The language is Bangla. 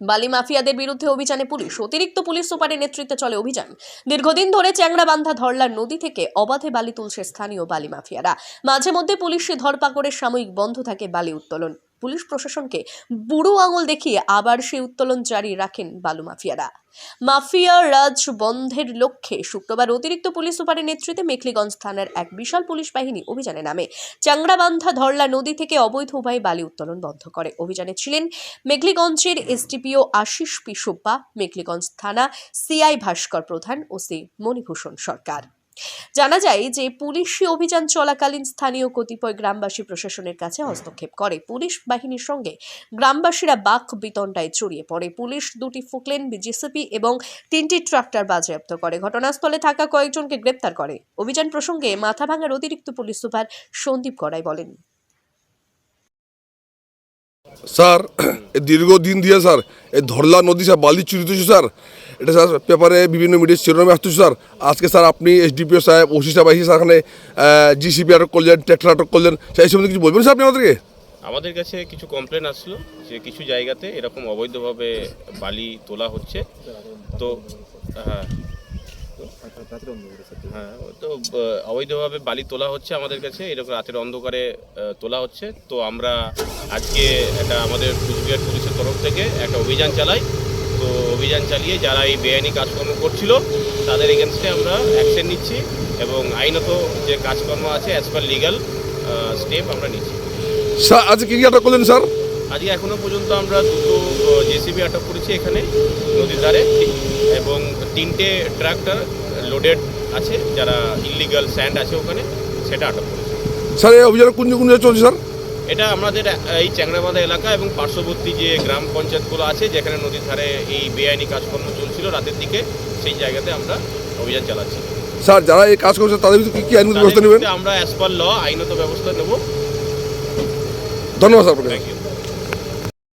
বালি মাফিয়াদের বিরুদ্ধে অভিযানে পুলিশ, অতিরিক্ত পুলিশ সুপারের নেতৃত্বে চলে অভিযান। দীর্ঘদিন ধরে চ্যাংরাবান্ধা ধরলার নদী থেকে অবাধে বালি তুলছে স্থানীয় বালি মাফিয়ারা মাঝে মধ্যে পুলিশে ধরপাকড়ের সাময়িক বন্ধ থাকে বালি উত্তোলন। পুলিশ প্রশাসনকে বুড়ো আঙুল দেখিয়ে আবার সেই উত্তোলন জারি রাখেন বালু মাফিয়ারা। মাফিয়া রাজ বন্ধের লক্ষ্যে শুক্রবার অতিরিক্ত পুলিশ সুপারের নেতৃত্বে মেখলিগঞ্জ থানার এক বিশাল পুলিশ বাহিনী অভিযানে নামে। চাংড়াবান্ধা ধরলা নদী থেকে অবৈধ উপায়ে বালি উত্তোলন বন্ধ করে। অভিযানে ছিলেন মেঘলিগঞ্জের এসডিপিও আশিস পিসুব্বা মেঘলিগঞ্জ থানা সিআই ভাস্কর প্রধান ও সি মণিভূষণ সরকার। জানা যায় যে পুলিশি অভিযান চলাকালীন স্থানীয় কতিপয় গ্রামবাসী প্রশাসনের কাছে হস্তক্ষেপ করে। পুলিশ বাহিনীর সঙ্গে গ্রামবাসীরা বাক বিতণ্ডায় ছড়িয়ে পড়ে। পুলিশ দুটি ফুকলেন বিজিসিপি এবং তিনটি ট্রাক্টর বাজেয়াপ্ত করে। ঘটনাস্থলে থাকা কয়েকজনকে গ্রেপ্তার করে। অভিযান প্রসঙ্গে মাথাভাঙার অতিরিক্ত পুলিশ সুপার সন্দীপ গড়াই বলেন। স্যার দীর্ঘদিন দিয়ে স্যার এই ধরলা নদী স্যার, বালি চুরি হচ্ছে স্যার। এটা স্যার পেপারে বিভিন্ন মিডিয়ার শিরোনামে আসতেছে স্যার। আজকে স্যার আপনি এসডিপিও সাহেব ওসি সাহেব এসে স্যার এখানে জিসিপি আটক করলেন, ট্র্যাক্টর আটক করলেন, সেই সম্বন্ধে কিছু বলবেন স্যার আপনি আমাদেরকে? আমাদের কাছে কিছু কমপ্লেন আসলো যে কিছু জায়গাতে এরকম অবৈধভাবে বালি তোলা হচ্ছে। তো হ্যাঁ হ্যাঁ তো অবৈধভাবে বালি তোলা হচ্ছে আমাদের কাছে এরকম রাতের অন্ধকারে তোলা হচ্ছে। তো আমরা আজকে একটা আমাদের কুচবিহার পুলিশের তরফ থেকে একটা অভিযান চালাই। তো অভিযান চালিয়ে যারা এই বেআইনি কাজকর্ম করছিল তাদের এগেনস্টে আমরা অ্যাকশন নিচ্ছি এবং আইনত যে কাজকর্ম আছে অ্যাজ পার লিগাল স্টেপ আমরা নিচ্ছি। স্যার আজকে কি কী আটক করলেন স্যার? আজকে এখনও পর্যন্ত আমরা দুটো জেসিবি আটক করেছি এখানে নদীর ধারে। এবং তিনটে ট্রাক্টর লোডেড আছে যারা ইলিগাল স্যান্ড আছে ওখানে সেটা আটক করেছে। স্যার এই অভিযান কোন কোন জায়গায় চলছে স্যার? এটা আমাদের এই চ্যাংরাবান্ধা এলাকা এবং পার্শ্ববর্তী যে গ্রাম পঞ্চায়েতগুলো আছে যেখানে নদীর ধারে এই বেআইনি কাজকর্ম চলছিল রাতের দিকে সেই জায়গাতে আমরা অভিযান চালাচ্ছি। স্যার যারা এই কাজ করছে তাদের কি কী আইনগত ব্যবস্থা নেবেন? আমরা অ্যাজ পার ল আইনত ব্যবস্থা নেব। ধন্যবাদ স্যার থ্যাংক ইউ